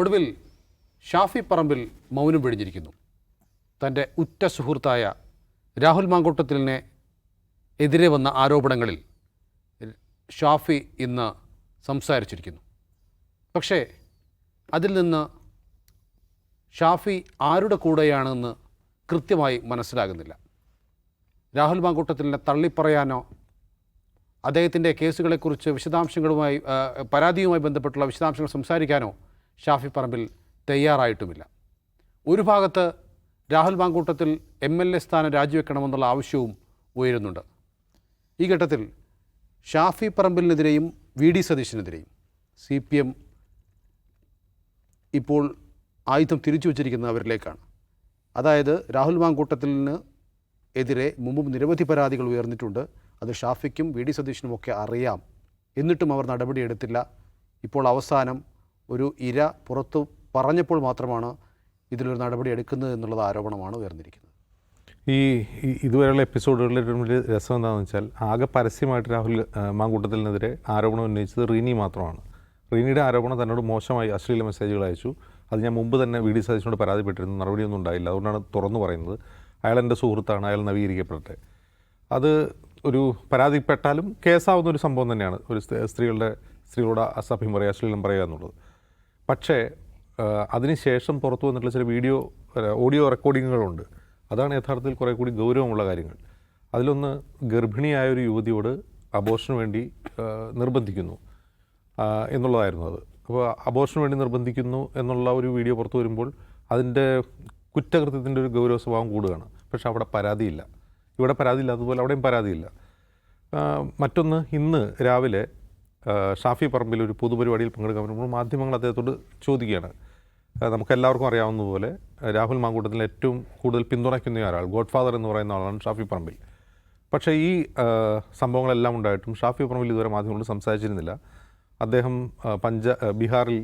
ഒടുവിൽ ഷാഫി പറമ്പിൽ മൗനം വെടിഞ്ഞിരിക്കുന്നു. തന്റെ ഉറ്റ സുഹൃത്തായ രാഹുൽ മാങ്കൂട്ടത്തിലിനെ എതിരെ വന്ന ആരോപണങ്ങളിൽ ഷാഫി ഇന്ന് സംസാരിച്ചിരിക്കുന്നു. പക്ഷേ അതിൽ നിന്ന് ഷാഫി ആരുടെ കൂടെയാണെന്ന് കൃത്യമായി മനസ്സിലാകുന്നില്ല. രാഹുൽ മാങ്കൂട്ടത്തിലിനെ തള്ളിപ്പറയാനോ അദ്ദേഹത്തിന്റെ കേസുകളെക്കുറിച്ച് വിശദാംശങ്ങളുമായി പരാതിയുമായി ബന്ധപ്പെട്ടുള്ള വിശദാംശങ്ങൾ സംസാരിക്കാനോ ഷാഫി പറമ്പിൽ തയ്യാറായിട്ടുമില്ല. ഒരു ഭാഗത്ത് Rahul Mamkootathil M L A സ്ഥാനം രാജിവെക്കണമെന്നുള്ള ആവശ്യവും ഉയരുന്നുണ്ട്. ഈ ഘട്ടത്തിൽ ഷാഫി പറമ്പിലിനെതിരെയും വി ഡി സതീശിനെതിരെയും സി പി എം ഇപ്പോൾ ആയുധം തിരിച്ചു വച്ചിരിക്കുന്നത് അവരിലേക്കാണ്. അതായത് രാഹുൽ മാങ്കൂട്ടത്തിന് എതിരെ മുമ്പും നിരവധി പരാതികൾ ഉയർന്നിട്ടുണ്ട്. അത് ഷാഫിക്കും വി ഡി സതീഷിനുമൊക്കെ അറിയാം. എന്നിട്ടും അവർ നടപടിയെടുത്തില്ല. ഇപ്പോൾ അവസാനം ഒരു ഇര പുറത്തു പറഞ്ഞപ്പോൾ മാത്രമാണ് ഇതിലൊരു നടപടി എടുക്കുന്നത് എന്നുള്ളത് ആരോപണമാണ് ഉയർന്നിരിക്കുന്നത്. ഈ ഇതുവരെയുള്ള എപ്പിസോഡുകളിൽ വലിയ രസം എന്താണെന്ന് വെച്ചാൽ ആകെ പരസ്യമായിട്ട് രാഹുൽ മാങ്കൂട്ടത്തിനെതിരെ ആരോപണം ഉന്നയിച്ചത് റീനി മാത്രമാണ്. റീനിയുടെ ആരോപണം തന്നോട് മോശമായി അശ്ലീല മെസ്സേജുകൾ അയച്ചു. അത് ഞാൻ മുമ്പ് തന്നെ വി ഡി സതീശനോട് പരാതിപ്പെട്ടിരുന്നു. നടപടിയൊന്നും ഉണ്ടായില്ല. അതുകൊണ്ടാണ് തുറന്നു പറയുന്നത്. അയാൾ എന്റെ സുഹൃത്താണ്. അയാൾ നവീകരിക്കപ്പെടട്ടെ. അത് ഒരു പരാതിപ്പെട്ടാലും കേസാവുന്ന ഒരു സംഭവം തന്നെയാണ്. ഒരു സ്ത്രീകളുടെ സ്ത്രീകളോട് അസഭ്യം പറയുക അശ്ലീലം പറയുക എന്നുള്ളത്. പക്ഷേ അതിനുശേഷം പുറത്തു വന്നിട്ടുള്ള ചില വീഡിയോ ഓഡിയോ റെക്കോർഡിങ്ങുകളുണ്ട്. അതാണ് യഥാർത്ഥത്തിൽ കുറേ കൂടി ഗൗരവമുള്ള കാര്യങ്ങൾ. അതിലൊന്ന് ഗർഭിണിയായ ഒരു യുവതിയോട് അബോഷന് വേണ്ടി നിർബന്ധിക്കുന്നു. എന്നുള്ളതായിരുന്നു അത്. അപ്പോൾ അബോഷന് വേണ്ടി നിർബന്ധിക്കുന്നു എന്നുള്ള ഒരു വീഡിയോ പുറത്തു വരുമ്പോൾ അതിന്റെ കുറ്റകൃത്യത്തിന്റെ ഒരു ഗൗരവ സ്വഭാവം കൂടുകയാണ്. പക്ഷെ അവിടെ പരാതിയില്ല. ഇവിടെ പരാതിയില്ല അതുപോലെ അവിടെയും പരാതിയില്ല. മറ്റൊന്ന് ഇന്ന് രാവിലെ ഷാഫി പറമ്പിൽ ഒരു പൊതുപരിപാടിയിൽ പങ്കെടുക്കാൻ പറ്റുമ്പോൾ മാധ്യമങ്ങൾ അദ്ദേഹത്തോട് ചോദിക്കുകയാണ്. നമുക്കെല്ലാവർക്കും അറിയാവുന്നതുപോലെ രാഹുൽ മാങ്കൂട്ടത്തിൽ ഏറ്റവും കൂടുതൽ പിന്തുണയ്ക്കുന്ന ഒരാൾ ഗോഡ് ഫാദർ എന്ന് പറയുന്ന ആളാണ് ഷാഫി പറമ്പിൽ. പക്ഷേ ഈ സംഭവങ്ങളെല്ലാം ഉണ്ടായിട്ടും ഷാഫി പറമ്പിൽ ഇതുവരെ മാധ്യമങ്ങളോട് സംസാരിച്ചിരുന്നില്ല. അദ്ദേഹം പഞ്ചാ ബീഹാറിൽ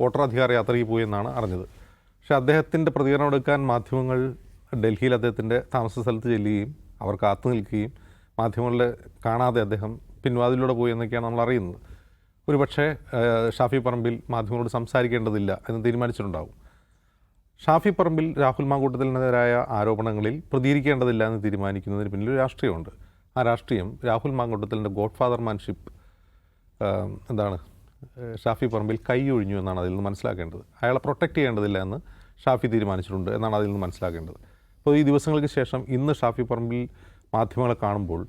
വോട്ടറാധികാര യാത്രയ്ക്ക് പോയി എന്നാണ് അറിഞ്ഞത്. പക്ഷേ അദ്ദേഹത്തിന്റെ പ്രതികരണം എടുക്കാൻ മാധ്യമങ്ങൾ ഡൽഹിയിൽ അദ്ദേഹത്തിന്റെ താമസ സ്ഥലത്ത് ചെല്ലുകയും അവർ കാത്തു നിൽക്കുകയും മാധ്യമങ്ങളെ കാണാതെ അദ്ദേഹം പിൻവാതിലൂടെ പോയി എന്നൊക്കെയാണ് നമ്മൾ അറിയുന്നത് ഒരു പക്ഷേ ഷാഫി പറമ്പിൽ മാധ്യമങ്ങളോട് സംസാരിക്കേണ്ടതില്ല എന്ന് തീരുമാനിച്ചിട്ടുണ്ടാവും. ഷാഫി പറമ്പിൽ രാഹുൽ മാങ്കൂട്ടത്തിനെതിരായ ആരോപണങ്ങളിൽ പ്രതികരിക്കേണ്ടതില്ല എന്ന് തീരുമാനിക്കുന്നതിന് പിന്നിൽ ഒരു രാഷ്ട്രീയമുണ്ട്. ആ രാഷ്ട്രീയം രാഹുൽ മാങ്കൂട്ടത്തിലിന്റെ ഗോഡ് ഫാദർമാൻഷിപ്പ് എന്താണ് ഷാഫി പറമ്പിൽ കൈ ഒഴിഞ്ഞു എന്നാണ് അതിൽ നിന്ന് മനസ്സിലാക്കേണ്ടത്. അയാളെ പ്രൊട്ടക്റ്റ് ചെയ്യേണ്ടതില്ല എന്ന് ഷാഫി തീരുമാനിച്ചിട്ടുണ്ട് എന്നാണ് അതിൽ നിന്ന് മനസ്സിലാക്കേണ്ടത്. അപ്പോൾ ഈ ദിവസങ്ങൾക്ക് ശേഷം ഇന്ന് ഷാഫി പറമ്പിൽ മാധ്യമങ്ങളെ കാണുമ്പോൾ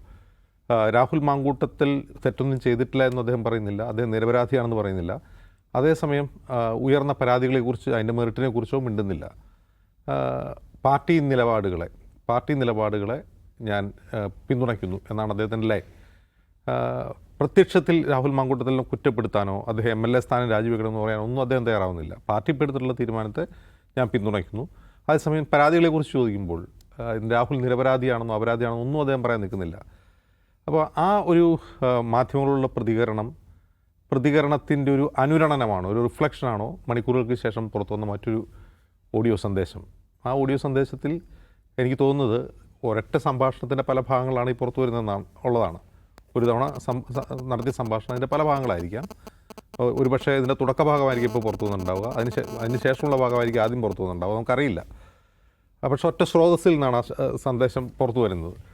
രാഹുൽ മാങ്കൂട്ടത്തിൽ തെറ്റൊന്നും ചെയ്തിട്ടില്ല എന്ന് അദ്ദേഹം പറയുന്നില്ല. അദ്ദേഹം നിരപരാധിയാണെന്ന് പറയുന്നില്ല. അതേസമയം ഉയർന്ന പരാതികളെക്കുറിച്ച് അതിന്റെ മെറിറ്റിനെ കുറിച്ചോ മിണ്ടുന്നില്ല പാർട്ടി നിലപാടുകളെ പാർട്ടി നിലപാടുകളെ ഞാൻ പിന്തുണയ്ക്കുന്നു എന്നാണ് അദ്ദേഹത്തിന്റെ ആ, പ്രത്യക്ഷത്തിൽ രാഹുൽ മാങ്കൂട്ടത്തിൽ കുറ്റപ്പെടുത്താനോ അദ്ദേഹം എം എൽ എ സ്ഥാനം രാജിവെക്കണമെന്ന് പറയാനോ ഒന്നും അദ്ദേഹം തയ്യാറാവുന്നില്ല. പാർട്ടി എടുത്തിട്ടുള്ള തീരുമാനത്തെ ഞാൻ പിന്തുണയ്ക്കുന്നു. അതേസമയം പരാതികളെക്കുറിച്ച് ചോദിക്കുമ്പോൾ രാഹുൽ നിരപരാധിയാണെന്നോ അപരാധിയാണെന്നോ ഒന്നും അദ്ദേഹം പറയാൻ നിൽക്കുന്നില്ല. അപ്പോൾ ആ ഒരു മാധ്യമങ്ങളുള്ള പ്രതികരണം പ്രതികരണത്തിന്റെ ഒരു അനുരണനമാണോ? ഒരു റിഫ്ലക്ഷനാണോ? മണിക്കൂറുകൾക്ക് ശേഷം പുറത്തു വന്ന മറ്റൊരു ഓഡിയോ സന്ദേശം. ആ ഓഡിയോ സന്ദേശത്തിൽ എനിക്ക് തോന്നുന്നത് ഒരൊറ്റ സംഭാഷണത്തിന്റെ പല ഭാഗങ്ങളാണ് ഈ പുറത്തു വരുന്നതെന്നാണ് ഉള്ളതാണ്. ഒരു തവണ നടത്തിയ സംഭാഷണം അതിന്റെ പല ഭാഗങ്ങളായിരിക്കാം. ഒരു പക്ഷേ ഇതിന്റെ തുടക്ക ഭാഗമായിരിക്കും ഇപ്പോൾ പുറത്തു വന്നിട്ടുണ്ടാവുക. അതിന് അതിന് ശേഷമുള്ള ഭാഗമായിരിക്കും ആദ്യം പുറത്തു വന്നിട്ടുണ്ടാവുക. നമുക്കറിയില്ല. പക്ഷേ ഒറ്റ സ്രോതസ്സിൽ നിന്നാണ് സന്ദേശം പുറത്തു വരുന്നത്.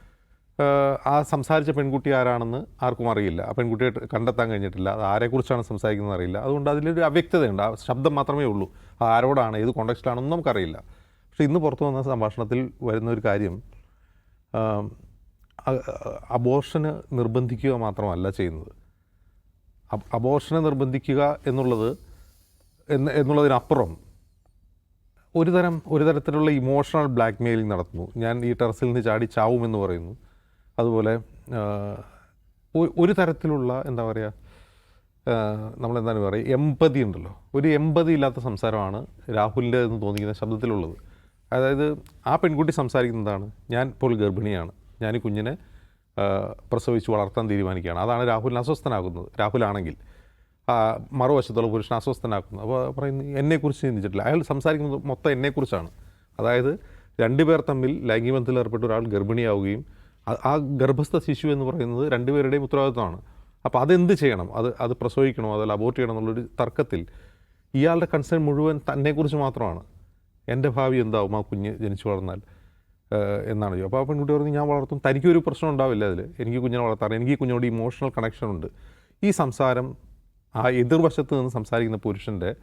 ആ സംസാരിച്ച പെൺകുട്ടി ആരാണെന്ന് ആർക്കും അറിയില്ല. ആ പെൺകുട്ടിയെ കണ്ടെത്താൻ കഴിഞ്ഞിട്ടില്ല. അത് ആരെക്കുറിച്ചാണ് സംസാരിക്കുന്നത് അറിയില്ല. അതുകൊണ്ട് അതിലൊരു അവ്യക്തതയുണ്ട്. ആ ശബ്ദം മാത്രമേ ഉള്ളൂ. ആരോടാണ് ഏത് കോണ്ടക്സ്റ്റിലാണെന്നും നമുക്കറിയില്ല. പക്ഷേ ഇന്ന് പുറത്തു വന്ന സംഭാഷണത്തിൽ വരുന്ന ഒരു കാര്യം അബോർഷന് നിർബന്ധിക്കുക മാത്രമല്ല ചെയ്യുന്നത്. അബോർഷനെ നിർബന്ധിക്കുക എന്നുള്ളത് എന്ന് എന്നുള്ളതിനപ്പുറം ഒരു തരം ഒരു തരത്തിലുള്ള ഇമോഷണൽ ബ്ലാക്ക് മെയിലിംഗ് നടത്തുന്നു. ഞാൻ ഈ ടെറസിൽ നിന്ന് ചാടി ചാവുമെന്ന് പറയുന്നു. അതുപോലെ ഒരു തരത്തിലുള്ള എന്താ പറയുക നമ്മളെന്താണ് പറയുക എമ്പതി ഉണ്ടല്ലോ. ഒരു എമ്പതി ഇല്ലാത്ത സംസാരമാണ് രാഹുലിന്റെ എന്ന് തോന്നിക്കുന്ന ശബ്ദത്തിലുള്ളത്. അതായത് ആ പെൺകുട്ടി സംസാരിക്കുന്നതാണ് ഞാൻ ഇപ്പോൾ ഗർഭിണിയാണ്. ഞാൻ കുഞ്ഞിനെ പ്രസവിച്ച് വളർത്താൻ തീരുമാനിക്കുകയാണ്. അതാണ് രാഹുലിനെ അസ്വസ്ഥനാക്കുന്നത് രാഹുലാണെങ്കിൽ മറുവശത്തുള്ള പുരുഷൻ അസ്വസ്ഥനാക്കുന്നു. അപ്പോൾ പറയുന്നു എന്നെക്കുറിച്ച് ചിന്തിച്ചിട്ടില്ല. അയാൾ സംസാരിക്കുന്നത് മൊത്തം എന്നെക്കുറിച്ചാണ്. അതായത് രണ്ടുപേർ തമ്മിൽ ലൈംഗിക ബന്ധത്തിൽ ഏർപ്പെട്ട ഒരാൾ ഗർഭിണിയാവുകയും ആ- ഗർഭസ്ഥ ശിശു എന്ന് പറയുന്നത് രണ്ടുപേരുടെയും ഉത്തരവാദിത്വമാണ്. അപ്പോൾ അതെന്ത് ചെയ്യണം? അത് അത് പ്രസവിക്കണോ? അതല്ല അബോർട്ട് ചെയ്യണം എന്നുള്ളൊരു തർക്കത്തിൽ ഇയാളുടെ കൺസേൺ മുഴുവൻ തന്നെക്കുറിച്ച് മാത്രമാണ്. എന്റെ ഭാവി എന്താവും? ആ കുഞ്ഞ് ജനിച്ചു വളർന്നാൽ എന്നാണ്. ചോദിച്ചത് അപ്പോൾ ആ പെൺകുട്ടി പറഞ്ഞു ഞാൻ വളർത്തും. തനിക്കൊരു പ്രശ്നം ഉണ്ടാവില്ല അതിൽ എനിക്ക് കുഞ്ഞിനെ വളർത്താറ് എനിക്ക് കുഞ്ഞിനോട് ഇമോഷണൽ കണക്ഷൻ ഉണ്ട്. ഈ സംസാരം ആ എതിർവശത്ത് നിന്ന് സംസാരിക്കുന്ന പുരുഷന്റെ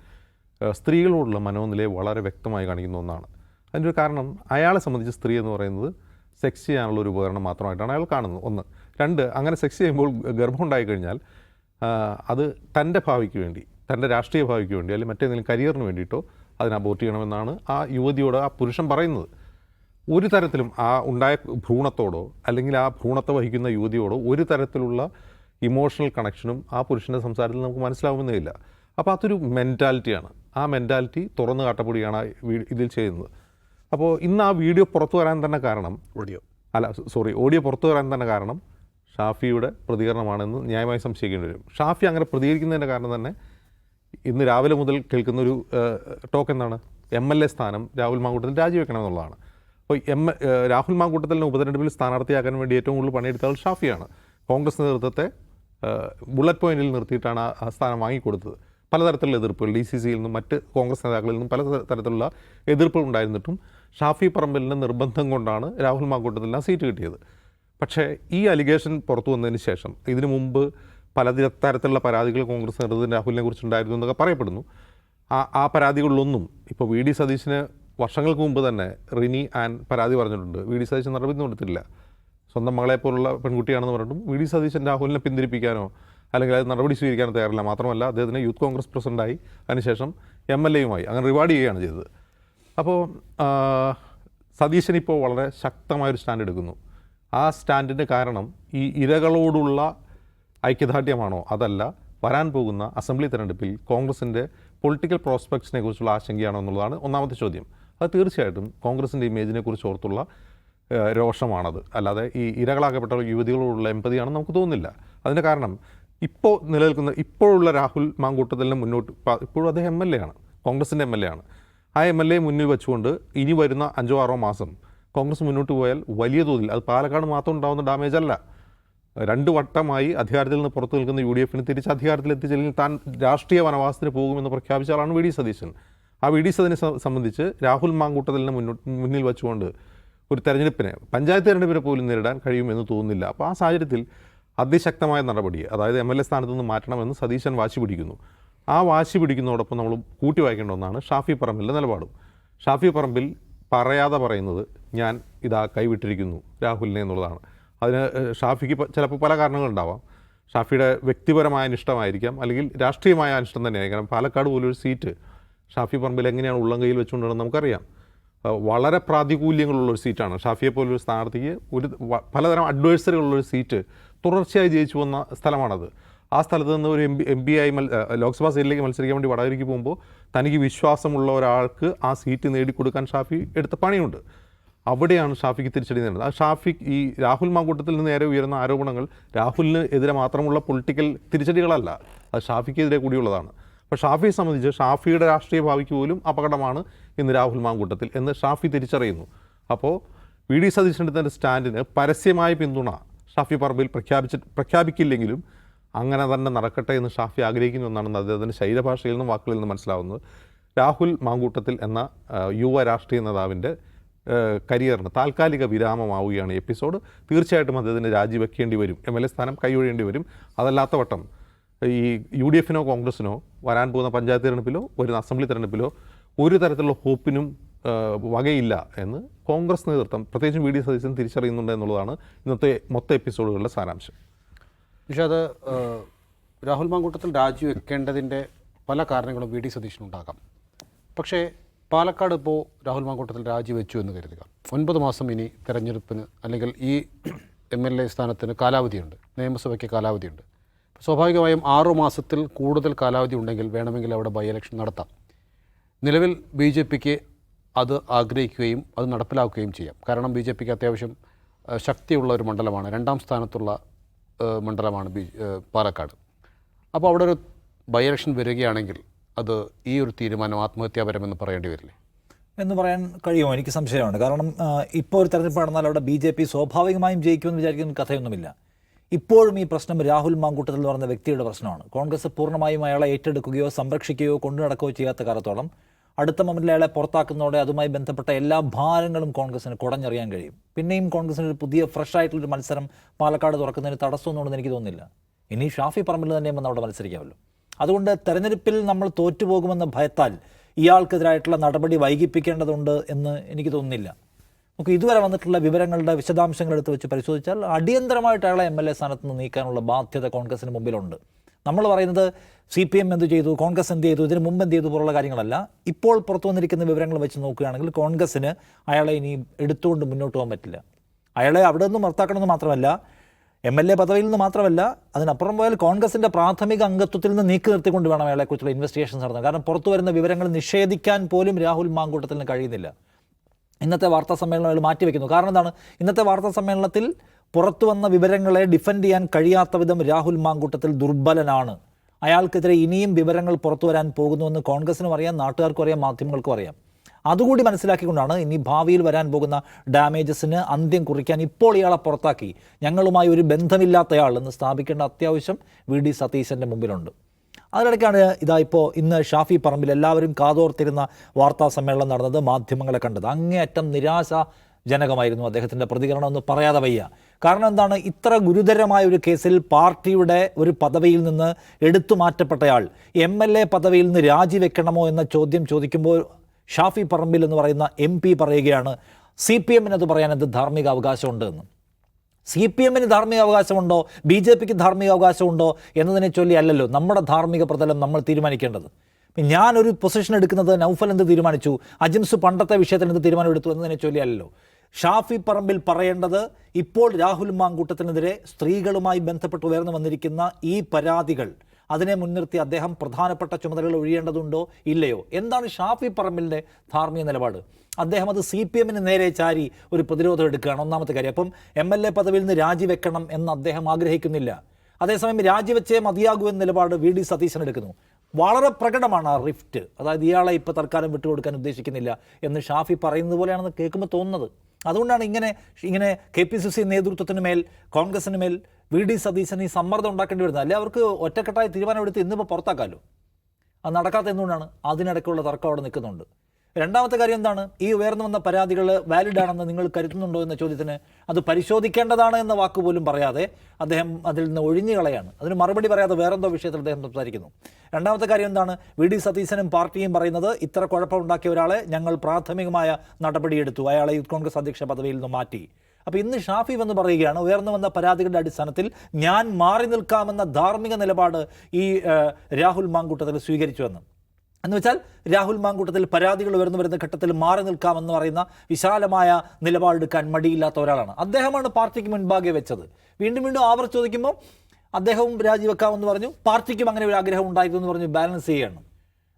സ്ത്രീകളോടുള്ള മനോനിലയെ വളരെ വ്യക്തമായി കാണിക്കുന്ന ഒന്നാണ്. അതിന്റെ ഒരു കാരണം അയാളെ സംബന്ധിച്ച് സ്ത്രീ എന്ന് പറയുന്നത് സെക്സ് ചെയ്യാനുള്ള ഒരു ഉപകരണം മാത്രമായിട്ടാണ് അയാൾ കാണുന്നത്. ഒന്ന്. രണ്ട് അങ്ങനെ സെക്സ് ചെയ്യുമ്പോൾ ഗർഭം ഉണ്ടായി കഴിഞ്ഞാൽ അത് തന്റെ ഭാവിക്ക് വേണ്ടി തന്റെ രാഷ്ട്രീയ ഭാവിക്ക് വേണ്ടി അല്ലെങ്കിൽ മറ്റേതെങ്കിലും കരിയറിന് വേണ്ടിയിട്ടോ അതിനെ അബോർട്ട് ചെയ്യണമെന്നാണ് ആ യുവതിയോട് ആ പുരുഷൻ പറയുന്നത്. ഒരു തരത്തിലും ആ ഉണ്ടായ ഭ്രൂണത്തോടോ അല്ലെങ്കിൽ ആ ഭ്രൂണത്തെ വഹിക്കുന്ന യുവതിയോടോ ഒരു തരത്തിലുള്ള ഇമോഷണൽ കണക്ഷനും ആ പുരുഷന്റെ സംസാരത്തിൽ നമുക്ക് മനസ്സിലാവുന്നേയില്ല അപ്പോൾ അതൊരു മെന്റാലിറ്റിയാണ് ആ മെന്റാലിറ്റി തുറന്നു കാട്ടപ്പെടുകയാണ് ഇതിൽ ചെയ്യുന്നത്. അപ്പോൾ ഇന്ന് ആ വീഡിയോ പുറത്തു വരാൻ തന്നെ കാരണം ഓഡിയോ. അല്ല സോറി ഓഡിയോ പുറത്തു വരാൻ തന്നെ കാരണം ഷാഫിയുടെ പ്രതികരണമാണെന്ന് ന്യായമായി സംശയിക്കേണ്ടി വരും. ഷാഫി അങ്ങനെ പ്രതികരിക്കുന്നതിന്റെ കാരണം തന്നെ ഇന്ന് രാവിലെ മുതൽ കേൾക്കുന്ന ഒരു ടോക്ക് എന്താണ്? എം എൽ എ സ്ഥാനം രാഹുൽ മാങ്കൂട്ടത്തിൽ രാജിവെക്കണമെന്നുള്ളതാണ്. അപ്പോൾ എം രാഹുൽ മാങ്കൂട്ടത്തിലിനെ ഉപതെരഞ്ഞെടുപ്പിൽ സ്ഥാനാർത്ഥിയാക്കാൻ വേണ്ടി ഏറ്റവും കൂടുതൽ പണിയെടുത്തത് ഷാഫിയാണ്. കോൺഗ്രസ് നേതൃത്വത്തെ ബുള്ളറ്റ് പോയിന്റിൽ നിർത്തിയിട്ടാണ് ആ- ആ സ്ഥാനം വാങ്ങിക്കൊടുത്തത്. പലതരത്തിലുള്ള എതിർപ്പുകൾ ഡി സി സിയിൽ നിന്നും മറ്റ് കോൺഗ്രസ് നേതാക്കളിൽ നിന്നും പല തരത്തിലുള്ള എതിർപ്പുകൾ ഉണ്ടായിരുന്നിട്ടും ഷാഫി പറമ്പലിന്റെ നിർബന്ധം കൊണ്ടാണ് രാഹുൽ മാങ്കൂട്ടത്തിലിന് സീറ്റ് കിട്ടിയത്. പക്ഷേ ഈ അലിഗേഷൻ പുറത്തു വന്നതിന് ശേഷം ഇതിനു മുമ്പ് പല തരത്തിലുള്ള പരാതികൾ കോൺഗ്രസ് നേതൃത്വം രാഹുലിനെ കുറിച്ചുണ്ടായിരുന്നു എന്നൊക്കെ പറയപ്പെടുന്നു. ആ ആ പരാതികളിലൊന്നും ഇപ്പോൾ വി ഡി സതീശിന് വർഷങ്ങൾക്ക് മുമ്പ് തന്നെ റിനി ആൻ പരാതി പറഞ്ഞിട്ടുണ്ട്. വി ഡി സതീശൻ നടപടി കൊടുത്തിട്ടില്ല സ്വന്തം മകളെ പോലുള്ള പെൺകുട്ടിയാണെന്ന് പറഞ്ഞിട്ടും വി ഡി സതീശൻ രാഹുലിനെ പിന്തിരിപ്പിക്കാനോ അല്ലെങ്കിൽ അത് നടപടി സ്വീകരിക്കാനോ തയ്യാറില്ല. മാത്രമല്ല അദ്ദേഹത്തിന് യൂത്ത് കോൺഗ്രസ് പ്രസിഡന്റായി അതിനുശേഷം എം എൽ എയുമായി അങ്ങനെ റിവാർഡ് ചെയ്യുകയാണ് ചെയ്തത്. അപ്പോൾ സതീശൻ ഇപ്പോൾ വളരെ ശക്തമായൊരു സ്റ്റാൻഡ് എടുക്കുന്നു. ആ സ്റ്റാൻഡിന്റെ കാരണം ഈ ഇരകളോടുള്ള ഐക്യദാർഢ്യമാണോ? അതല്ല വരാൻ പോകുന്ന അസംബ്ലി തെരഞ്ഞെടുപ്പിൽ കോൺഗ്രസിന്റെ പൊളിറ്റിക്കൽ പ്രോസ്പെക്ട്സിനെ കുറിച്ചുള്ള ആശങ്കയാണോ എന്നുള്ളതാണ് ഒന്നാമത്തെ ചോദ്യം. അത് തീർച്ചയായിട്ടും കോൺഗ്രസിന്റെ ഇമേജിനെ കുറിച്ച് ഓർത്തുള്ള രോഷമാണത്. അല്ലാതെ ഈ ഇരകളാകപ്പെട്ട യുവതികളോടുള്ള എമ്പതിയാണെന്ന് നമുക്ക് തോന്നുന്നില്ല. അതിന്റെ കാരണം ഇപ്പോൾ നിലനിൽക്കുന്ന ഇപ്പോഴുള്ള രാഹുൽ മാങ്കൂട്ടത്തിലിന് മുന്നോട്ട് ഇപ്പോഴും അദ്ദേഹം എം എൽ എ ആണ്. കോൺഗ്രസിന്റെ എം എൽ എ ആണ്. ആ എം എൽ എ മുന്നിൽ വെച്ചുകൊണ്ട് ഇനി വരുന്ന അഞ്ചോ ആറോ മാസം കോൺഗ്രസ് മുന്നോട്ട് പോയാൽ വലിയ തോതിൽ അത് പാലക്കാട് മാത്രം ഉണ്ടാകുന്ന ഡാമേജ് അല്ല. രണ്ട് വട്ടമായി അധികാരത്തിൽ നിന്ന് പുറത്തു നിൽക്കുന്ന യു ഡി എഫിന് തിരിച്ച് അധികാരത്തിൽ എത്തിച്ചില്ലെങ്കിൽ താൻ രാഷ്ട്രീയ വനവാസത്തിന് പോകുമെന്ന് പ്രഖ്യാപിച്ച ആളാണ് വി ഡി സതീശൻ. ആ വി ഡി സതീശനെ സംബന്ധിച്ച് രാഹുൽ മാങ്കൂട്ടതലിനെ മുന്നോട്ട് മുന്നിൽ വെച്ചുകൊണ്ട് ഒരു തെരഞ്ഞെടുപ്പിനെ പഞ്ചായത്ത് തെരഞ്ഞെടുപ്പിനെ പോലും നേരിടാൻ കഴിയുമെന്ന് തോന്നുന്നില്ല. അപ്പോൾ ആ സാഹചര്യത്തിൽ അതിശക്തമായ നടപടി അതായത് എം എൽ എ സ്ഥാനത്ത് നിന്ന് മാറ്റണമെന്ന് സതീശൻ വാശി പിടിക്കുന്നു. ആ വാശി പിടിക്കുന്നതോടൊപ്പം നമ്മൾ കൂട്ടി വായിക്കേണ്ട ഒന്നാണ് ഷാഫി പറമ്പിലിന്റെ നിലപാടും. ഷാഫി പറമ്പിൽ പറയാതെ പറയുന്നത് ഞാൻ ഇതാ കൈവിട്ടിരിക്കുന്നു രാഹുലിനെ എന്നുള്ളതാണ്. അതിന് ഷാഫിക്ക് ചിലപ്പോൾ പല കാരണങ്ങളുണ്ടാവാം ഷാഫിയുടെ വ്യക്തിപരമായ അനിഷ്ടമായിരിക്കാം അല്ലെങ്കിൽ രാഷ്ട്രീയമായ അനിഷ്ടം കാരണം പാലക്കാട് പോലൊരു സീറ്റ് ഷാഫി പറമ്പിൽ എങ്ങനെയാണ് ഉള്ളം കയ്യിൽ വെച്ചുകൊണ്ടിരുന്നത് നമുക്കറിയാം വളരെ പ്രാതികൂല്യങ്ങളുള്ള ഒരു സീറ്റാണ്. ഷാഫിയെ പോലൊരു സ്ഥാനാർത്ഥിക്ക് ഒരു പലതരം അഡ്വൈസറികളുള്ളൊരു സീറ്റ് തുടർച്ചയായി ജയിച്ചു വന്ന സ്ഥലമാണത്. ആ സ്ഥലത്ത് നിന്ന് ഒരു എം പി എം പി ആയി മൽ ലോക്സഭാ സീറ്റിലേക്ക് മത്സരിക്കാൻ വേണ്ടി വടകരയ്ക്ക് പോകുമ്പോൾ തനിക്ക് വിശ്വാസമുള്ള ഒരാൾക്ക് ആ സീറ്റ് നേടിക്കൊടുക്കാൻ ഷാഫി എടുത്ത പണിയുണ്ട്. അവിടെയാണ് ഷാഫിക്ക് തിരിച്ചടി ആ ഷാഫി ഈ രാഹുൽ മാങ്കൂട്ടത്തിൽ നിന്ന് നേരെ ഉയരുന്ന ആരോപണങ്ങൾ രാഹുലിന് എതിരെ മാത്രമുള്ള പൊളിറ്റിക്കൽ തിരിച്ചടികളല്ല. അത് ഷാഫിക്കെതിരെ കൂടിയുള്ളതാണ് അപ്പോൾ ഷാഫിയെ സംബന്ധിച്ച് ഷാഫിയുടെ രാഷ്ട്രീയ ഭാവിക്ക് പോലും അപകടമാണ് ഇന്ന് രാഹുൽ മാങ്കൂട്ടത്തിൽ എന്ന് ഷാഫി തിരിച്ചറിയുന്നു. അപ്പോൾ വി. ഡി. സതീശന്റെ സ്റ്റാൻഡിന് പരസ്യമായ പിന്തുണ ഷാഫി പറമ്പിൽ പ്രഖ്യാപിച്ച് പ്രഖ്യാപിക്കില്ലെങ്കിലും അങ്ങനെ തന്നെ നടക്കട്ടെ എന്ന് ഷാഫി ആഗ്രഹിക്കുന്നു എന്നാണ് അദ്ദേഹത്തിന്റെ ശരീരഭാഷയിൽ നിന്നും വാക്കുകളിൽ നിന്നും മനസ്സിലാവുന്നത്. രാഹുൽ മാങ്കൂട്ടത്തിൽ എന്ന യുവ രാഷ്ട്രീയ നേതാവിന്റെ കരിയറിന് താൽക്കാലിക വിരാമമാവുകയാണ് എപ്പിസോഡ്. തീർച്ചയായിട്ടും അദ്ദേഹത്തിന് രാജിവെക്കേണ്ടി വരും. എം എൽ എ സ്ഥാനം കൈയൊഴിയേണ്ടി വരും. അതല്ലാത്ത വട്ടം ഈ യു ഡി എഫിനോ കോൺഗ്രസിനോ വരാൻ പോകുന്ന പഞ്ചായത്ത് തിരഞ്ഞെടുപ്പിലോ വരുന്ന അസംബ്ലി തിരഞ്ഞെടുപ്പിലോ ഒരു തരത്തിലുള്ള ഹോപ്പിനും വകയില്ല എന്ന് കോൺഗ്രസ് നേതൃത്വം പ്രത്യേകിച്ചും വി ഡി സതീശൻ തിരിച്ചറിയുന്നുണ്ട് എന്നുള്ളതാണ് ഇന്നത്തെ മൊത്തം എപ്പിസോഡുകളുടെ സാരാംശം. നിഷാദ് രാഹുൽ മാങ്കൂട്ടത്തിൽ രാജിവെക്കേണ്ടതിന്റെ പല കാരണങ്ങളും വി ഡി സതീശനുണ്ടാകാം. പക്ഷേ പാലക്കാട് ഇപ്പോൾ രാഹുൽ മാങ്കൂട്ടത്തിൽ രാജിവെച്ചു എന്ന് കരുതുക. ഒൻപത് മാസം ഇനി തെരഞ്ഞെടുപ്പിന് അല്ലെങ്കിൽ ഈ എം എൽ എ സ്ഥാനത്തിന് കാലാവധിയുണ്ട്. നിയമസഭയ്ക്ക് കാലാവധിയുണ്ട്. സ്വാഭാവികമായും ആറു മാസത്തിൽ കൂടുതൽ കാലാവധി ഉണ്ടെങ്കിൽ വേണമെങ്കിൽ അവിടെ ബൈ ഇലക്ഷൻ നടത്താം. നിലവിൽ ബി ജെ പിക്ക് അത് ആഗ്രഹിക്കുകയും അത് നടപ്പിലാക്കുകയും ചെയ്യാം. കാരണം ബി ജെ പിക്ക് അത്യാവശ്യം ശക്തിയുള്ള ഒരു മണ്ഡലമാണ്. രണ്ടാം സ്ഥാനത്തുള്ള മണ്ഡലമാണ് ബി പാലക്കാട്. അപ്പോൾ അവിടെ ഒരു ബൈ ഇലക്ഷൻ വരികയാണെങ്കിൽ അത് ഈ ഒരു തീരുമാനം ആത്മഹത്യാപരമെന്ന് പറയേണ്ടി വരില്ലേ? എന്ന് പറയാൻ കഴിയുമോ? എനിക്ക് സംശയമാണ്. കാരണം ഇപ്പോൾ ഒരു തെരഞ്ഞെടുപ്പ് നടന്നാൽ അവിടെ ബി ജെ പി സ്വാഭാവികമായും ജയിക്കുമെന്ന് വിചാരിക്കുന്ന കഥയൊന്നുമില്ല. ഇപ്പോഴും ഈ പ്രശ്നം രാഹുൽ മാങ്കൂട്ടത്തിൽ എന്ന് പറയുന്ന വ്യക്തിയുടെ പ്രശ്നമാണ്. കോൺഗ്രസ് പൂർണമായും അയാളെ ഏറ്റെടുക്കുകയോ സംരക്ഷിക്കുകയോ കൊണ്ടു നടക്കുകയോ ചെയ്യാത്ത കാലത്തോളം അടുത്ത മൊമെന്റിൽ അയാളെ പുറത്താക്കുന്നതോടെ അതുമായി ബന്ധപ്പെട്ട എല്ലാ ഭാരങ്ങളും കോൺഗ്രസിന് കുടഞ്ഞറിയാൻ കഴിയും. പിന്നെയും കോൺഗ്രസിന് ഒരു പുതിയ ഫ്രഷ് ആയിട്ടുള്ളൊരു മത്സരം പാലക്കാട് തുറക്കുന്നതിന് തടസ്സമൊന്നുണ്ടെന്ന് എനിക്ക് തോന്നുന്നില്ല. ഇനി ഷാഫി പറമ്പിൽ തന്നെ വന്ന് അവിടെ മത്സരിക്കാമല്ലോ. അതുകൊണ്ട് തെരഞ്ഞെടുപ്പിൽ നമ്മൾ തോറ്റുപോകുമെന്ന ഭയത്താൽ ഇയാൾക്കെതിരായിട്ടുള്ള നടപടി വൈകിപ്പിക്കേണ്ടതുണ്ട് എന്ന് എനിക്ക് തോന്നുന്നില്ല. നമുക്ക് ഇതുവരെ വന്നിട്ടുള്ള വിവരങ്ങളുടെ വിശദാംശങ്ങൾ എടുത്ത് വെച്ച് പരിശോധിച്ചാൽ അടിയന്തരമായിട്ട് അയാളെ എം എൽ എ സ്ഥാനത്ത് നിന്ന് നീക്കാനുള്ള ബാധ്യത കോൺഗ്രസിന് മുമ്പിലുണ്ട്. നമ്മൾ പറയുന്നത് സി പി എം എന്ത് ചെയ്തു? കോൺഗ്രസ് എന്ത് ചെയ്തു? ഇതിന് മുമ്പ് എന്ത് ചെയ്തു പോലുള്ള കാര്യങ്ങളല്ല. ഇപ്പോൾ പുറത്തു വന്നിരിക്കുന്ന വിവരങ്ങൾ വെച്ച് നോക്കുകയാണെങ്കിൽ കോൺഗ്രസ്സിന് അയാളെ ഇനി എടുത്തുകൊണ്ട് മുന്നോട്ട് പോകാൻ പറ്റില്ല. അയാളെ അവിടെ നിന്ന് പുറത്താക്കണമെന്ന് മാത്രമല്ല എം എൽ എ പദവിയിൽ നിന്ന് മാത്രമല്ല അതിനപ്പുറം പോയാൽ കോൺഗ്രസിന്റെ പ്രാഥമിക അംഗത്വത്തിൽ നിന്ന് നീക്കി നിർത്തിക്കൊണ്ട് വേണം അയാളെക്കുറിച്ചുള്ള ഇൻവെസ്റ്റിഗേഷൻ നടത്താൻ. കാരണം പുറത്തു വരുന്ന വിവരങ്ങൾ നിഷേധിക്കാൻ പോലും രാഹുൽ മാങ്കൂട്ടത്തിന് കഴിയുന്നില്ല. ഇന്നത്തെ വാർത്താ സമ്മേളനം അയാൾ മാറ്റിവെക്കുന്നു കാരണം എന്താണ്? ഇന്നത്തെ വാർത്താ സമ്മേളനത്തിൽ പുറത്തു വന്ന വിവരങ്ങളെ ഡിഫെൻഡ് ചെയ്യാൻ കഴിയാത്ത വിധം രാഹുൽ മാങ്കൂട്ടത്തിൽ ദുർബലനാണ്. അയാൾക്കെതിരെ ഇനിയും വിവരങ്ങൾ പുറത്തു വരാൻ പോകുന്നുവെന്ന് കോൺഗ്രസിനും അറിയാം നാട്ടുകാർക്കും അറിയാം മാധ്യമങ്ങൾക്കും അറിയാം. അതുകൂടി മനസ്സിലാക്കിക്കൊണ്ടാണ് ഇനി ഭാവിയിൽ വരാൻ പോകുന്ന ഡാമേജസിന് അന്ത്യം കുറിക്കാൻ ഇപ്പോൾ ഇയാളെ പുറത്താക്കി. ഞങ്ങളുമായി ഒരു ബന്ധമില്ലാത്തയാൾ എന്ന് സ്ഥാപിക്കേണ്ട അത്യാവശ്യം വി ഡി സതീശന്റെ മുമ്പിലുണ്ട്. അതിനിടയ്ക്കാണ് ഇതാ ഇന്ന് ഷാഫി പറമ്പിൽ എല്ലാവരും കാതോർത്തിരുന്ന വാർത്താ സമ്മേളനം നടന്നത് മാധ്യമങ്ങളെ കണ്ടത്. അങ്ങേയറ്റം നിരാശാജനകമായിരുന്നു അദ്ദേഹത്തിന്റെ പ്രതികരണം എന്ന് പറയാതെ വയ്യ. കാരണം എന്താണ്? ഇത്ര ഗുരുതരമായ ഒരു കേസിൽ പാർട്ടിയുടെ ഒരു പദവിയിൽ നിന്ന് എടുത്തു മാറ്റപ്പെട്ടയാൾ എം എൽ എ പദവിയിൽ നിന്ന് രാജിവെക്കണമോ എന്ന ചോദ്യം ചോദിക്കുമ്പോൾ ഷാഫി പറമ്പിൽ എന്ന് പറയുന്ന എം പി പറയുകയാണ് സി പി എമ്മിനത് പറയാൻ എന്ത് ധാർമ്മിക അവകാശമുണ്ട് എന്ന്. സി പി എമ്മിന് ധാർമ്മിക അവകാശമുണ്ടോ ബി ജെ പിക്ക് ധാർമ്മിക അവകാശമുണ്ടോ എന്നതിനെ ചൊല്ലി അല്ലല്ലോ നമ്മുടെ ധാർമ്മിക പ്രതലം നമ്മൾ തീരുമാനിക്കേണ്ടത്. ഞാനൊരു പൊസിഷൻ എടുക്കുന്നത് നൗഫൽ എന്ത് തീരുമാനിച്ചു? അജിംസ് പണ്ടത്തെ വിഷയത്തിൽ എന്ത് തീരുമാനം എടുത്തു എന്നതിനെ ചൊല്ലി അല്ലല്ലോ. ഷാഫി പറമ്പിൽ പറയേണ്ടത് ഇപ്പോൾ രാഹുൽ മാങ്കൂട്ടത്തിനെതിരെ സ്ത്രീകളുമായി ബന്ധപ്പെട്ട് ഉയർന്നു വന്നിരിക്കുന്ന ഈ പരാതികൾ അതിനെ മുൻനിർത്തി അദ്ദേഹം പ്രധാനപ്പെട്ട ചുമതലകൾ ഒഴിയേണ്ടതുണ്ടോ ഇല്ലയോ? എന്താണ് ഷാഫി പറമ്പിലിന്റെ ധാർമ്മിക നിലപാട്? അദ്ദേഹം അത് സി പി എമ്മിന് നേരെ ചാരി ഒരു പ്രതിരോധം എടുക്കുകയാണ് ഒന്നാമത്തെ കാര്യം. അപ്പം എം എൽ എ പദവിയിൽ നിന്ന് രാജിവെക്കണം എന്ന് അദ്ദേഹം ആഗ്രഹിക്കുന്നില്ല. അതേസമയം രാജിവെച്ചേ മതിയാകൂ എന്ന നിലപാട് വി ഡി സതീശൻ എടുക്കുന്നു. വളരെ പ്രകടമാണ് ആ റിഫ്റ്റ്. അതായത് ഇയാളെ ഇപ്പോൾ തൽക്കാലം വിട്ടുകൊടുക്കാൻ ഉദ്ദേശിക്കുന്നില്ല എന്ന് ഷാഫി പറയുന്നത് പോലെയാണെന്ന് കേൾക്കുമ്പോൾ തോന്നുന്നത്. അതുകൊണ്ടാണ് ഇങ്ങനെ ഇങ്ങനെ കെ പി സി സി നേതൃത്വത്തിന് മേൽ കോൺഗ്രസിന് മേൽ വി ഡി സതീശൻ ഈ സമ്മർദ്ദം ഉണ്ടാക്കേണ്ടി വരുന്നത്? അല്ലെ അവർക്ക് തീരുമാനം തീരുമാനമെടുത്ത് ഇന്നിപ്പോൾ പുറത്താക്കാമല്ലോ അത് നടക്കാത്ത എന്തുകൊണ്ടാണ്? അതിനിടയ്ക്കുള്ള തർക്കം അവിടെ നിൽക്കുന്നുണ്ട്. രണ്ടാമത്തെ കാര്യം എന്താണ്? ഈ ഉയർന്നു വന്ന പരാതികൾ വാലിഡ് ആണെന്ന് നിങ്ങൾ കരുതുന്നുണ്ടോ എന്ന ചോദ്യത്തിന് അത് പരിശോധിക്കേണ്ടതാണ് എന്ന വാക്ക് പോലും പറയാതെ അദ്ദേഹം അതിൽ നിന്ന് ഒഴിഞ്ഞു കളയാണ്. അതിന് മറുപടി പറയാതെ വേറെന്തോ വിഷയത്തിൽ അദ്ദേഹം സംസാരിക്കുന്നു. രണ്ടാമത്തെ കാര്യം എന്താണ്? വി ഡി സതീശനും പാർട്ടിയും പറയുന്നത് ഇത്ര കുഴപ്പമുണ്ടാക്കിയ ഒരാളെ ഞങ്ങൾ പ്രാഥമികമായ നടപടിയെടുത്തു. അയാളെ യൂത്ത് കോൺഗ്രസ് അധ്യക്ഷ പദവിയിൽ നിന്ന് മാറ്റി. അപ്പോൾ ഇന്ന് ഷാഫി എന്ന് പറയുകയാണ് ഉയർന്നു വന്ന പരാതികളുടെ അടിസ്ഥാനത്തിൽ ഞാൻ മാറി നിൽക്കാമെന്ന ധാർമ്മിക നിലപാട് ഈ രാഹുൽ മാങ്കൂട്ടത്തിൽ സ്വീകരിച്ചുവെന്ന്. എന്ന് വെച്ചാൽ രാഹുൽ മാങ്കൂട്ടത്തിൽ പരാതികൾ ഉയർന്നു വരുന്ന ഘട്ടത്തിൽ മാറി നിൽക്കാമെന്ന് പറയുന്ന വിശാലമായ നിലപാടെടുക്കാൻ മടിയില്ലാത്ത ഒരാളാണ്. അദ്ദേഹമാണ് പാർട്ടിക്ക് മുൻപാകെ വെച്ചത്. വീണ്ടും വീണ്ടും ആവർ ചോദിക്കുമ്പോൾ അദ്ദേഹവും രാജിവെക്കാമെന്ന് പറഞ്ഞു പാർട്ടിക്കും അങ്ങനെ ഒരു ആഗ്രഹം ഉണ്ടായിരുന്നു എന്ന് പറഞ്ഞു ബാലൻസ് ചെയ്യണം.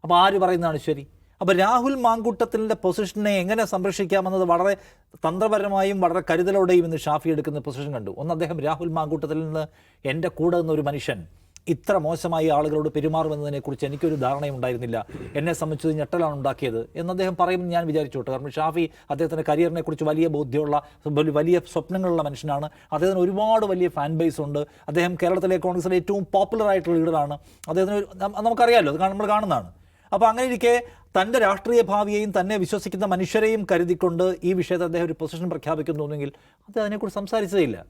അപ്പോൾ ആര് പറയുന്നതാണ് ശരി? അപ്പോൾ രാഹുൽ മാങ്കൂട്ടത്തിന്റെ പൊസിഷനെ എങ്ങനെ സംരക്ഷിക്കാമെന്നത് വളരെ തന്ത്രപരമായും വളരെ കരുതലോടെയും ഇന്ന് ഷാഫി എടുക്കുന്ന പൊസിഷൻ കണ്ടു. ഒന്ന് അദ്ദേഹം രാഹുൽ മാങ്കൂട്ടത്തിൽ നിന്ന് എന്റെ കൂടെ നിന്നൊരു മനുഷ്യൻ. ഇത്ര മോശമായി ആളുകളോട് പെരുമാറുമെന്നതിനെക്കുറിച്ച് എനിക്കൊരു ധാരണയും ഉണ്ടായിരുന്നില്ല. എന്നെ സംബന്ധിച്ചത് ഞെട്ടലാണ് ഉണ്ടാക്കിയത് എന്ന് അദ്ദേഹം പറയുമെന്ന് ഞാൻ വിചാരിച്ചോട്ടെ കാരണം ഷാഫി അദ്ദേഹത്തിന്റെ കരിയറിനെ കുറിച്ച് വലിയ ബോധ്യമുള്ള വലിയ- സ്വപ്നങ്ങളുള്ള മനുഷ്യനാണ്. അദ്ദേഹത്തിന് ഒരുപാട് വലിയ ഫാൻ ബേസ് ഉണ്ട്. അദ്ദേഹം കേരളത്തിലെ കോൺഗ്രസിലെ ഏറ്റവും പോപ്പുലർ ആയിട്ടുള്ള ലീഡറാണ് അദ്ദേഹത്തിന് നമുക്കറിയാമല്ലോ അത് നമ്മൾ കാണുന്നതാണ്. അപ്പോൾ അങ്ങനെ ഇരിക്കെ തന്റെ രാഷ്ട്രീയ ഭാവിയെയും തന്നെ വിശ്വസിക്കുന്ന മനുഷ്യരെയും കരുതിക്കൊണ്ട് ഈ വിഷയത്തെ അദ്ദേഹം ഒരു പൊസിഷൻ പ്രഖ്യാപിക്കുന്നുവെങ്കിൽ അത് അതിനെക്കുറിച്ച് സംസാരിച്ചതേയില്ല.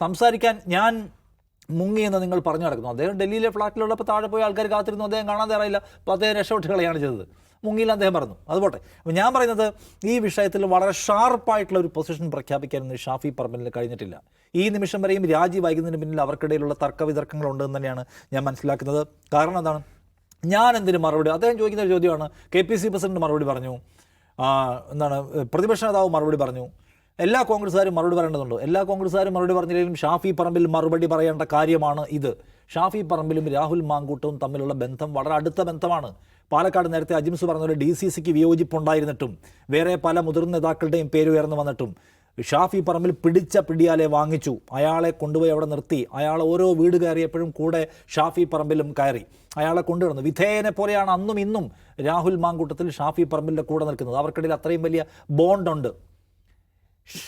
സംസാരിക്കാൻ ഞാൻ മുങ്ങി എന്ന് നിങ്ങൾ പറഞ്ഞു നടക്കുന്നു. അദ്ദേഹം ഡൽഹിയിലെ ഫ്ലാറ്റിലുള്ളപ്പോൾ താഴെ പോയി ആൾക്കാർ കാത്തിരുന്നു. അദ്ദേഹം കാണാതെ അറിയില്ല അപ്പോൾ അദ്ദേഹം രക്ഷപ്പെട്ട് കളയാണ് ചെയ്തത് മുങ്ങിയിൽ അദ്ദേഹം പറഞ്ഞു. അതുപോട്ടെ അപ്പോൾ ഞാൻ പറയുന്നത് ഈ വിഷയത്തിൽ വളരെ ഷാർപ്പായിട്ടുള്ള ഒരു പൊസിഷൻ പ്രഖ്യാപിക്കാൻ ഇന്ന് ഷാഫി പറമ്പലിന് കഴിഞ്ഞിട്ടില്ല. ഈ നിമിഷം വരെയും രാജി വൈകുന്നതിന് പിന്നിൽ അവർക്കിടയിലുള്ള തർക്ക വിതർക്കങ്ങളുണ്ടെന്ന് തന്നെയാണ് ഞാൻ മനസ്സിലാക്കുന്നത്. കാരണം എന്താണ്? ഞാൻ എന്തിനു മറുപടി? അദ്ദേഹം ചോദിക്കുന്ന ഒരു ചോദ്യമാണ്. കെ പി സി പ്രസിഡന്റ് മറുപടി പറഞ്ഞു. എന്താണ് പ്രതിപക്ഷ നേതാവ് മറുപടി പറഞ്ഞു. എല്ലാ കോൺഗ്രസ്സുകാരും മറുപടി പറയേണ്ടതുണ്ട്. എല്ലാ കോൺഗ്രസ്സുകാരും മറുപടി പറഞ്ഞില്ലെങ്കിലും ഷാഫി പറമ്പിൽ മറുപടി പറയേണ്ട കാര്യമാണ് ഇത്. ഷാഫി പറമ്പിലും രാഹുൽ മാങ്കൂട്ടും തമ്മിലുള്ള ബന്ധം വളരെ അടുത്ത ബന്ധമാണ്. പാലക്കാട് നേരത്തെ അജിംസ് പറഞ്ഞ പോലെ ഡി സി സിക്ക് വിയോജിപ്പുണ്ടായിരുന്നിട്ടും വേറെ പല മുതിർന്ന നേതാക്കളുടെയും പേര് ഉയർന്നു വന്നിട്ടും ഷാഫി പറമ്പിൽ പിടിച്ച പിടിയാലെ വാങ്ങിച്ചു. അയാളെ കൊണ്ടുപോയി അവിടെ നിർത്തി. അയാൾ ഓരോ വീട് കയറിയപ്പോഴും കൂടെ ഷാഫി പറമ്പിലും കയറി. അയാളെ കൊണ്ടുവരുന്നു. വിധേയനെ പോലെയാണ് അന്നും ഇന്നും രാഹുൽ മാങ്കൂട്ടത്തിൽ ഷാഫി പറമ്പിലിന്റെ കൂടെ നിൽക്കുന്നത്. അവർക്കിടയിൽ അത്രയും വലിയ ബോണ്ടുണ്ട്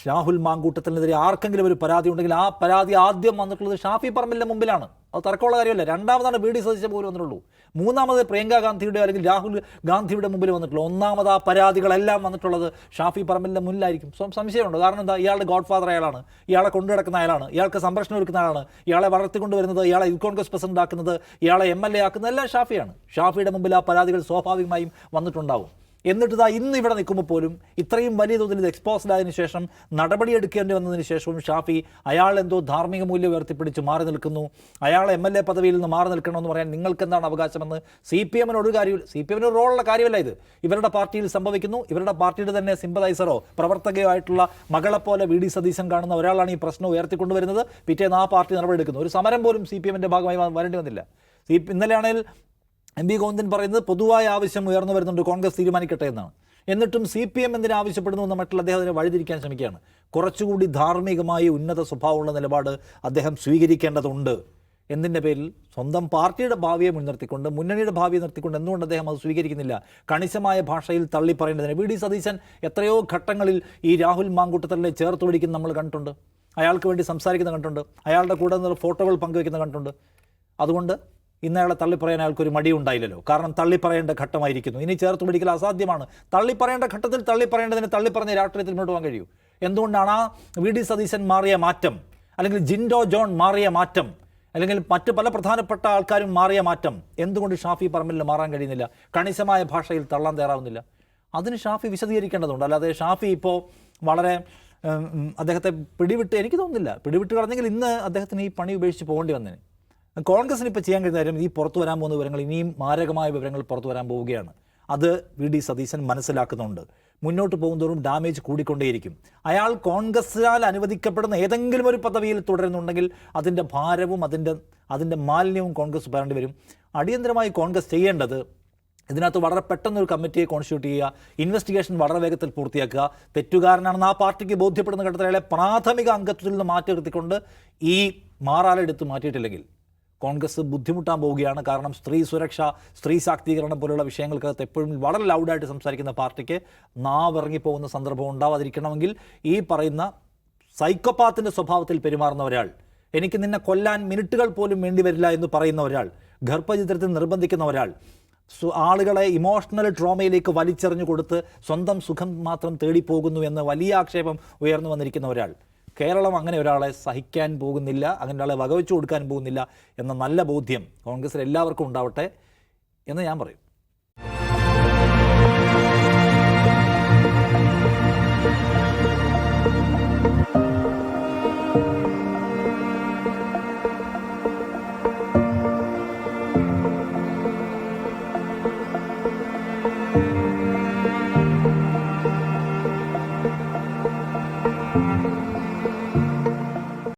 രാഹുൽ മാങ്കൂട്ടത്തിനെതിരെ ആർക്കെങ്കിലും ഒരു പരാതി ഉണ്ടെങ്കിൽ ആ പരാതി ആദ്യം വന്നിട്ടുള്ളത് ഷാഫി പറമ്പിലിന്റെ മുമ്പിലാണ്. അത് തർക്കമുള്ള കാര്യമല്ല. രണ്ടാമതാണ് ബി ഡി സതീശൻ പോലും വന്നിട്ടുള്ളൂ. മൂന്നാമത് പ്രിയങ്ക ഗാന്ധിയുടെ അല്ലെങ്കിൽ രാഹുൽ ഗാന്ധിയുടെ മുമ്പിൽ വന്നിട്ടുള്ളൂ. ഒന്നാമത് ആ പരാതികളെല്ലാം വന്നിട്ടുള്ളത് ഷാഫി പറമ്പിലിന്റെ മുന്നിലായിരിക്കും. സംശയമുണ്ട്. കാരണം എന്താ? ഇയാളുടെ ഗോഡ് ഫാദർ അയാളാണ്. ഇയാളെ കൊണ്ടുനടക്കുന്ന അയാളാണ്. ഇയാൾക്ക് സംരക്ഷണം ഒരുക്കുന്ന ആളാണ്. ഇയാളെ വളർത്തിക്കൊണ്ടുവരുന്നത് ഇയാളെ യൂത്ത് കോൺഗ്രസ് പ്രസിഡന്റ് ആക്കുന്നത് ഇയാളെ എം എൽ എ ആക്കുന്നത് എല്ലാം ഷാഫിയാണ്. ഷാഫിയുടെ മുമ്പിൽ ആ പരാതികൾ സ്വാഭാവികമായും വന്നിട്ടുണ്ടാവും. എന്നിട്ട് ഇതാ ഇന്ന് ഇവിടെ നിൽക്കുമ്പോൾ പോലും ഇത്രയും വലിയ തോതിൽ ഇത് എക്സ്പോസ്ഡ് ആയതിനു ശേഷം നടപടിയെടുക്കേണ്ടി വന്നതിന് ശേഷവും ഷാഫി അയാൾ എന്തോ ധാർമ്മിക മൂല്യം ഉയർത്തിപ്പിടിച്ച് മാറി നിൽക്കുന്നു. അയാൾ എം എൽ എ പദവിയിൽ നിന്ന് മാറി നിൽക്കണമെന്ന് പറയാൻ നിങ്ങൾക്ക് എന്താണ് അവകാശമെന്ന് സി പി എമ്മിന് ഒരു കാര്യമില്ല. സി പി എമ്മിന് റോളുള്ള കാര്യമല്ല ഇത്. ഇവരുടെ പാർട്ടിയിൽ സംഭവിക്കുന്നു. ഇവരുടെ പാർട്ടിയുടെ തന്നെ സിമ്പതൈസറോ പ്രവർത്തകയോ ആയിട്ടുള്ള മകളെപ്പോലെ വി ഡി സതീശൻ കാണുന്ന ഒരാളാണ് ഈ പ്രശ്നം ഉയർത്തിക്കൊണ്ടുവരുന്നത്. പിറ്റേന്ന് ആ പാർട്ടി നടപടിയെടുക്കുന്നു ഒരു സമരം പോലും സി പി എമ്മിന്റെ ഭാഗമായി വരേണ്ടി വന്നില്ല. ഇന്നലെയാണെങ്കിൽ എം വി ഗോവിന്ദൻ പറയുന്നത് പൊതുവായ ആവശ്യം ഉയർന്നു വരുന്നുണ്ട് കോൺഗ്രസ് തീരുമാനിക്കട്ടെ എന്നാണ്. എന്നിട്ടും സി പി എം എന്തിനു ആവശ്യപ്പെടുന്നു എന്ന് മറ്റുള്ള അദ്ദേഹം അതിനെ വഴിതിരിക്കാൻ ശ്രമിക്കുകയാണ്. കുറച്ചുകൂടി ധാർമ്മികമായി ഉന്നത സ്വഭാവമുള്ള നിലപാട് അദ്ദേഹം സ്വീകരിക്കേണ്ടതുണ്ട്. എന്തിന്റെ പേരിൽ? സ്വന്തം പാർട്ടിയുടെ ഭാവിയെ മുൻനിർത്തിക്കൊണ്ട് മുന്നണിയുടെ ഭാവിയെ നിർത്തിക്കൊണ്ട് എന്തുകൊണ്ട് അദ്ദേഹം അത് സ്വീകരിക്കുന്നില്ല? കണിശമായ ഭാഷയിൽ തള്ളിപ്പറയേണ്ടതിന് വി ഡി സതീശൻ എത്രയോ ഘട്ടങ്ങളിൽ ഈ രാഹുൽ മാങ്കൂട്ടത്തലിനെ ചേർത്ത് പിടിക്കുന്ന നമ്മൾ കണ്ടിട്ടുണ്ട്. അയാൾക്ക് വേണ്ടി സംസാരിക്കുന്ന കണ്ടിട്ടുണ്ട്. അയാളുടെ കൂടെ നിന്നുള്ള ഫോട്ടോകൾ പങ്കുവയ്ക്കുന്ന കണ്ടിട്ടുണ്ട്. അതുകൊണ്ട് ഇന്ന് അയാളെ തള്ളിപ്പറയാൻ അയാൾക്കൊരു മടി ഉണ്ടായില്ലല്ലോ. കാരണം തള്ളിപ്പറയേണ്ട ഘട്ടമായിരിക്കുന്നു. ഇനി ചേർത്ത് പിടിക്കൽ അസാധ്യമാണ്. തള്ളിപ്പറയേണ്ട ഘട്ടത്തിൽ തള്ളിപ്പറയേണ്ടതിന് തള്ളിപ്പറഞ്ഞ രാഷ്ട്രീയത്തിൽ മുന്നോട്ട് പോകാൻ കഴിയൂ. എന്തുകൊണ്ടാണ് ആ വി ഡി സതീശൻ മാറിയ മാറ്റം? അല്ലെങ്കിൽ ജിൻഡോ ജോൺ മാറിയ മാറ്റം? അല്ലെങ്കിൽ മറ്റ് പല പ്രധാനപ്പെട്ട ആൾക്കാരും മാറിയ മാറ്റം? എന്തുകൊണ്ട് ഷാഫി പറമ്പലിന് മാറാൻ കഴിയുന്നില്ല? കണിശമായ ഭാഷയിൽ തള്ളാൻ തയ്യാറാവുന്നില്ല? അതിന് ഷാഫി വിശദീകരിക്കേണ്ടതുണ്ട്. അല്ലാതെ ഷാഫി ഇപ്പോൾ വളരെ അദ്ദേഹത്തെ പിടിവിട്ട് എനിക്ക് തോന്നുന്നില്ല. പിടിവിട്ട് കളഞ്ഞെങ്കിൽ ഇന്ന് അദ്ദേഹത്തിന് ഈ പണി ഉപേക്ഷിച്ച് പോകേണ്ടി വന്നേനെ. കോൺഗ്രസിന് ഇപ്പോൾ ചെയ്യാൻ കഴിയുന്ന കാര്യം ഈ പുറത്തു വരാൻ പോകുന്ന വിവരങ്ങൾ ഇനിയും മാരകമായ വിവരങ്ങൾ പുറത്തു വരാൻ പോവുകയാണ്. അത് വി ഡി സതീശൻ മനസ്സിലാക്കുന്നുണ്ട്. മുന്നോട്ട് പോകുന്തോറും ഡാമേജ് കൂടിക്കൊണ്ടേയിരിക്കും. അയാൾ കോൺഗ്രസിനാൽ അനുവദിക്കപ്പെടുന്ന ഏതെങ്കിലും ഒരു പദവിയിൽ തുടരുന്നുണ്ടെങ്കിൽ അതിന്റെ ഭാരവും അതിന്റെ അതിന്റെ മാലിന്യവും കോൺഗ്രസ് പറയേണ്ടി വരും. അടിയന്തരമായി കോൺഗ്രസ് ചെയ്യേണ്ടത് ഇതിനകത്ത് വളരെ പെട്ടെന്ന് ഒരു കമ്മിറ്റിയെ കോൺസ്റ്റിറ്റ്യൂട്ട് ചെയ്യുക ഇൻവെസ്റ്റിഗേഷൻ വളരെ വേഗത്തിൽ പൂർത്തിയാക്കുക. തെറ്റുകാരനാണെന്ന് ആ പാർട്ടിക്ക് ബോധ്യപ്പെടുന്ന ഘട്ടത്തിൽ അയാളെ പ്രാഥമിക അംഗത്വത്തിൽ നിന്ന് മാറ്റി നിർത്തിക്കൊണ്ട് ഈ മാറാലെടുത്ത് മാറ്റിയിട്ടില്ലെങ്കിൽ കോൺഗ്രസ് ബുദ്ധിമുട്ടാൻ പോവുകയാണ്. കാരണം സ്ത്രീ സുരക്ഷ സ്ത്രീ ശാക്തീകരണം പോലുള്ള വിഷയങ്ങൾക്കകത്ത് എപ്പോഴും വളരെ ലൗഡായിട്ട് സംസാരിക്കുന്ന പാർട്ടിക്ക് നാവിറങ്ങിപ്പോകുന്ന സന്ദർഭം ഉണ്ടാവാതിരിക്കണമെങ്കിൽ ഈ പറയുന്ന സൈക്കോപാത്തിന്റെ സ്വഭാവത്തിൽ പെരുമാറുന്ന ഒരാൾ എനിക്ക് നിന്നെ കൊല്ലാൻ മിനിറ്റുകൾ പോലും വേണ്ടി വരില്ല എന്ന് പറയുന്ന ഒരാൾ ഗർഭചിത്രത്തിൽ നിർബന്ധിക്കുന്ന ഒരാൾ ആളുകളെ ഇമോഷണൽ ട്രോമയിലേക്ക് വലിച്ചെറിഞ്ഞു കൊടുത്ത് സ്വന്തം സുഖം മാത്രം തേടിപ്പോകുന്നു എന്ന് വലിയ ആക്ഷേപം ഉയർന്നു വന്നിരിക്കുന്ന ഒരാൾ. കേരളം അങ്ങനെ ഒരാളെ സഹിക്കാൻ പോകുന്നില്ല അങ്ങനെ ഒരാളെ വകവെച്ചു കൊടുക്കാൻ പോകുന്നില്ല എന്ന നല്ല ബോധ്യം കോൺഗ്രസിൽ എല്ലാവർക്കും ഉണ്ടാവട്ടെ എന്ന് ഞാൻ പറയും.